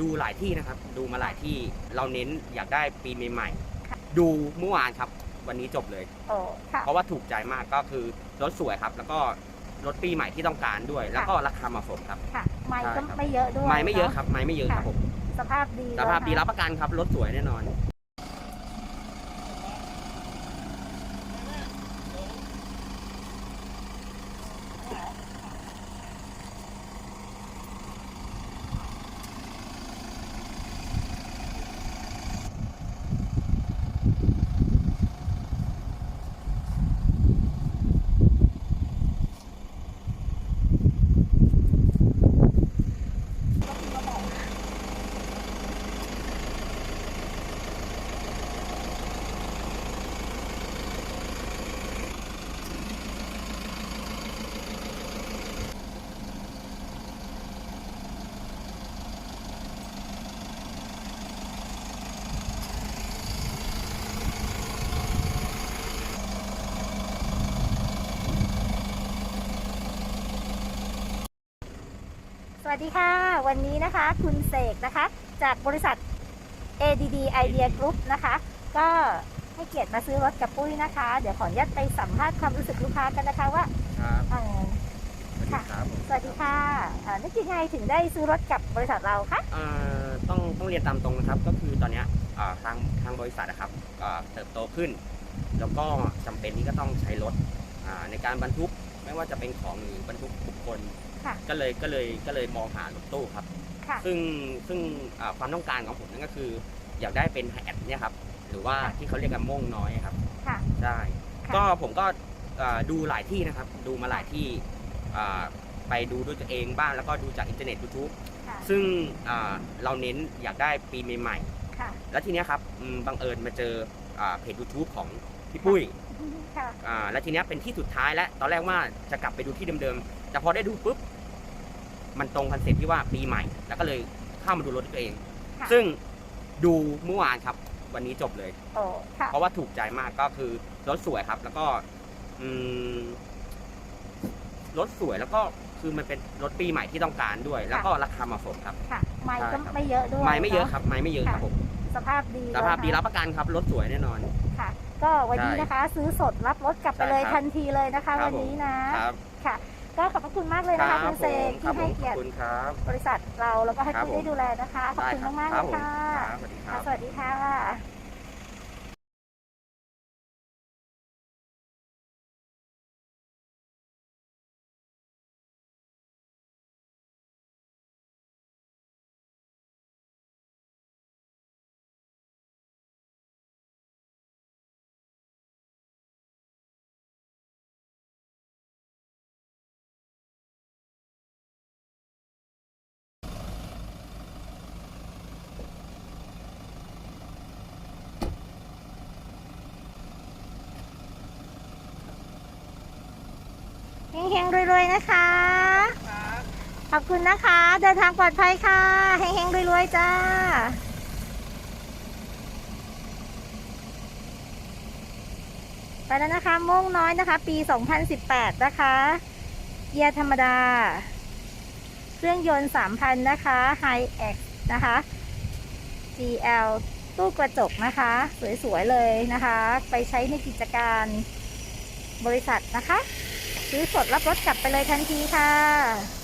ดูหลายที่นะครับ ดูมาหลายที่เราเน้นอยากได้ปีใหม่ๆดูเมื่อวานครับ วันนี้จบเลย โอ้ค่ะ เพราะว่าถูกใจมากก็คือรถสวยครับ แล้วก็รถปีใหม่ที่ต้องการด้วย แล้วก็ราคาเหมาะสมครับ ค่ะ ไม่ใช่ก็ครับ ไม่เยอะด้วยไม่ไม่เยอะนครับไม่ไม่เยอะครับผม สภาพดีสภาพดีด้วยรับนะประกันครับ รถสวยแน่นอน วัสดีค่ะ วันนี้นะคะคุณเสกนะคะ จากบริษัท ADD Idea Group นะคะ ก็ให้เกียรติมาซื้อรถกับปุ้ยนะคะ เดี๋ยวขออนุญาตไปสัมภาษณ์ความรู้สึกลูกค้ากันนะคะว่าครับเอ่อสวัสดีครับผมสวัสดีค่ะเอ่อนึกยังไงถึงได้ซื้อรถกับบริษัทเราคะ เอ่อต้องต้องเรียนตามตรงนะครับ ก็คือตอนเนี้ยอ่าทางทางบริษัทนะครับอ่าเติบโตขึ้น แล้วก็จำเป็นที่ก็ต้องใช้รถอ่าในการบรรทุกไม่ว่าจะเป็นของหรือบรรทุกบุคคล ค่ะ ก็เลยก็เลยก็เลยมองหารถตู้ครับ ค่ะ ซึ่งซึ่งอ่าความต้องการของผมนั่นก็คือ อยากได้เป็นไฮแอดเนี่ยครับ หรือว่าค่ะ ที่เขาเรียกกันโม่งน้อยครับ ค่ะ ใช่ ค่ะก็ผมก็อ่าดูหลายที่นะครับ ดูมาหลายที่อ่าไปดูด้วยตัวเองบ้าง แล้วก็ดูจากอินเทอร์เน็ตยูทูบค่ะ ซึ่งอ่าเราเน้นอยากได้ปีใหม่ค่ะ ๆ แล้วทีเนี้ยครับอืมบังเอิญมาเจออ่าเพจ YouTube ของพี่ปุ้ยค่ะ อ่าแล้วทีเนี้ยเป็นที่สุดท้ายแล้วตอนแรกว่าจะกลับไปดูที่เดิมๆ แต่พอได้ดูปุ๊บ มันตรงคอนเซ็ปต์ที่ว่าปีใหม่ แล้วก็เลยเข้ามาดูรถด้วยตัวเอง ค่ะ ซึ่งดูเมื่อวานครับ วันนี้จบเลย โอ้ค่ะ เพราะว่าถูกใจมากก็คือรถสวยครับ แล้วก็อืมรถสวยแล้วก็คือมันเป็นรถปีใหม่ที่ต้องการด้วย แล้วก็ราคาเหมาะสมครับ ค่ะ ไม่ใช่ก็ครับ ไม่เยอะด้วยไม่ไม่เยอะนครับไม่ไม่เยอะครับผมสภาพดีสภาพดีด้วยนะรับประกันครับรถสวยแน่นอน ค่ะ ก็วันนี้ใช่นะคะ ซื้อสดรับรถกลับไปเลยใช่ครับทันทีเลยนะคะ ครับวันนี้นะ ครับ ค่ะ ก็ขอบพระคุณมากเลยนะคะคุณเสกครัที่บผให้มขเกียอรบติคุณครับ บริษัทเราแล้วก็ให้ครับคุณได้ผมดูแลนะคะ ขอบคุณได้มากๆคเลรับยผมค่ะครับสวัสดีครับสวัสดีค่ะ เฮงๆรวยๆนะคะ ขอบคุณนะคะ เดินทางปลอดภัยค่ะเฮงๆรวยๆจ้าไปแล้วนะคะโม่งน้อยนะคะ ปี 2018 นะคะ เกียร์ธรรมดา เครื่องยนต์ 3,000 นะคะ High X นะคะ GL ตู้กระจกนะคะ สวย ๆ เลยนะคะ ไปใช้ในกิจการบริษัทนะคะ ซื้อสดรับรถกลับไปเลยทันทีค่ะ